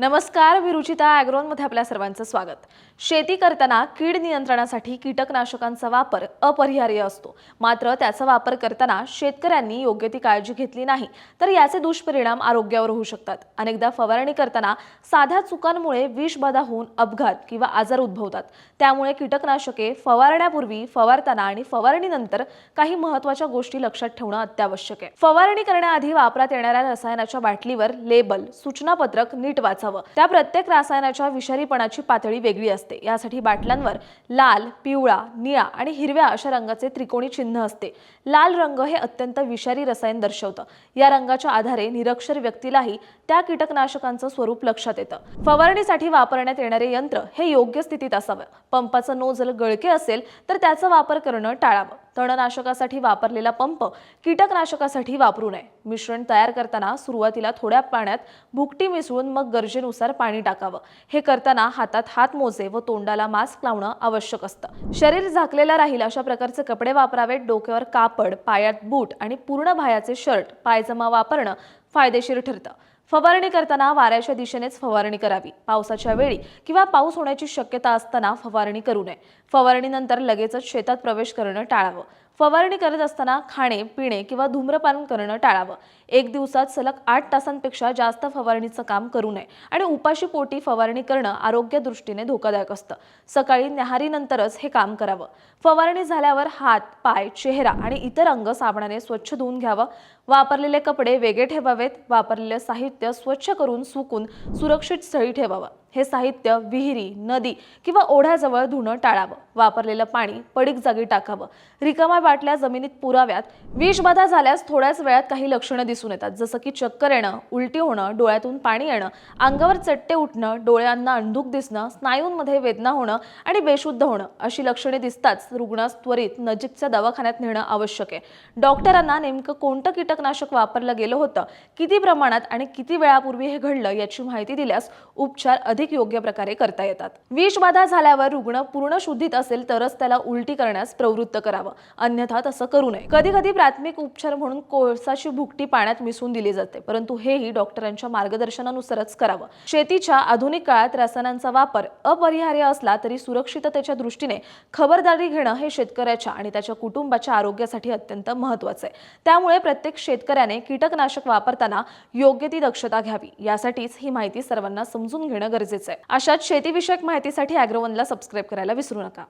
नमस्कार मी रुचिता ॲग्रोनमध्ये आपल्या सर्वांचं स्वागत. शेती करताना कीड नियंत्रणासाठी कीटकनाशकांचा वापर अपरिहार्य असतो. मात्र त्याचा वापर करताना शेतकऱ्यांनी योग्य ती काळजी घेतली नाही तर याचे दुष्परिणाम आरोग्यावर होऊ शकतात. अनेकदा फवारणी करताना साध्या चुकांमुळे विषबाधा होऊन अपघात किंवा आजार उद्भवतात. त्यामुळे कीटकनाशके फवारण्यापूर्वी फवारताना आणि फवारणीनंतर काही महत्त्वाच्या गोष्टी लक्षात ठेवणं अत्यावश्यक आहे. फवारणी करण्याआधी वापरात येणाऱ्या रसायनाच्या बाटलीवर लेबल सूचनापत्रक नीट वाचा वाचावं त्या प्रत्येक रसायनाच्या विषारीपणाची पातळी वेगळी असते. यासाठी बाटल्यांवर लाल पिवळा निळा आणि हिरव्या अशा रंगाचे त्रिकोणी चिन्ह असते. लाल रंग हे अत्यंत विषारी रसायन दर्शवतं. या रंगाच्या आधारे निरक्षर व्यक्तीलाही त्या कीटकनाशकांचं स्वरूप लक्षात येतं. फवारणीसाठी वापरण्यात येणारे यंत्र हे योग्य स्थितीत असावं. पंपाचं नोजल गळके असेल तर त्याचा वापर करणं टाळावं. तणनाशकासाठी वापरलेला पंप कीटकनाशकासाठी वापरू नये. मिश्रण तयार करताना सुरुवातीला थोड्या पाण्यात भुकटी मिसळून मग गरजेनुसार पाणी टाकावं. हे करताना हातात हात मोजे व तोंडाला मास्क लावणं आवश्यक असतं. शरीर झाकलेलं राहील अशा प्रकारचे कपडे वापरावेत. डोक्यावर कापड पायात बूट आणि पूर्ण भायाचे शर्ट पायजमा वापरणं फायदेशीर ठरतं. फवारणी करताना वाऱ्याच्या दिशेनेच फवारणी करावी. पावसाच्या वेळी किंवा पाऊस होण्याची शक्यता असताना फवारणी करू नये. फवारणीनंतर लगेचच शेतात प्रवेश करणं टाळावं. फवारणी करत असताना खाणे पिणे किंवा धूम्रपान करणं टाळावं. एक दिवसात सलग आठ तासांपेक्षा जास्त फवारणीचं काम करू नये आणि उपाशी पोटी फवारणी करणं आरोग्य दृष्टीने धोकादायक असतं. सकाळी न्याहारीनंतरच हे काम करावं. फवारणी झाल्यावर हात पाय चेहरा आणि इतर अंग साबणाने स्वच्छ धुवून घ्यावं. वापरलेले कपडे वेगळे ठेवावेत. वापरलेले साहित्य स्वच्छ करून सुकून सुरक्षित स्थळी ठेवावं. हे साहित्य विहिरी नदी किंवा ओढ्याजवळ धुणं टाळावं. वापरलेलं पाणी पडीक जागी टाकावं. रिकामा बाटल्या जमिनीत पुराव्यात. विषबाधा झाल्यास थोड्याच वेळात काही लक्षणं दिसून येतात. जसं की चक्कर येणं उलटी होणं डोळ्यातून पाणी येणं अंगावर चट्टे उठणं डोळ्यांना अंधुक दिसणं स्नायूंमध्ये वेदना होणं आणि बेशुद्ध होणं अशी लक्षणे दिसताच रुग्णास त्वरित नजीकच्या दवाखान्यात नेणं आवश्यक आहे. डॉक्टरांना नेमकं कोणतं कीटकनाशक वापरलं गेलं होतं किती प्रमाणात आणि किती वेळापूर्वी हे घडलं याची माहिती दिल्यास उपचार अधिक अधिक योग्य प्रकारे करता येतात. विषबाधा झाल्यावर रुग्ण पूर्ण शुद्धीत असेल तरच त्याला उलटी करण्यास प्रवृत्त करावं. अन्यथा तसं करू नये. कधी कधी प्राथमिक उपचार म्हणून कोळसाची भुकटी पाण्यात मिसळून दिली जाते. परंतु हेही डॉक्टरांच्या मार्गदर्शनानुसारच करावं. शेतीच्या आधुनिक काळात रसायनांचा वापर अपरिहार्य असला तरी सुरक्षिततेच्या दृष्टीने खबरदारी घेणं हे शेतकऱ्याच्या आणि त्याच्या कुटुंबाच्या आरोग्यासाठी अत्यंत महत्वाचं आहे. त्यामुळे प्रत्येक शेतकऱ्याने कीटकनाशक वापरताना योग्य ती दक्षता घ्यावी. यासाठीच ही माहिती सर्वांना समजून घेणं गरजेचं गरजेचं आहे. अशाच शेतीविषयक माहितीसाठी अॅग्रोवनला सबस्क्राईब करायला विसरू नका.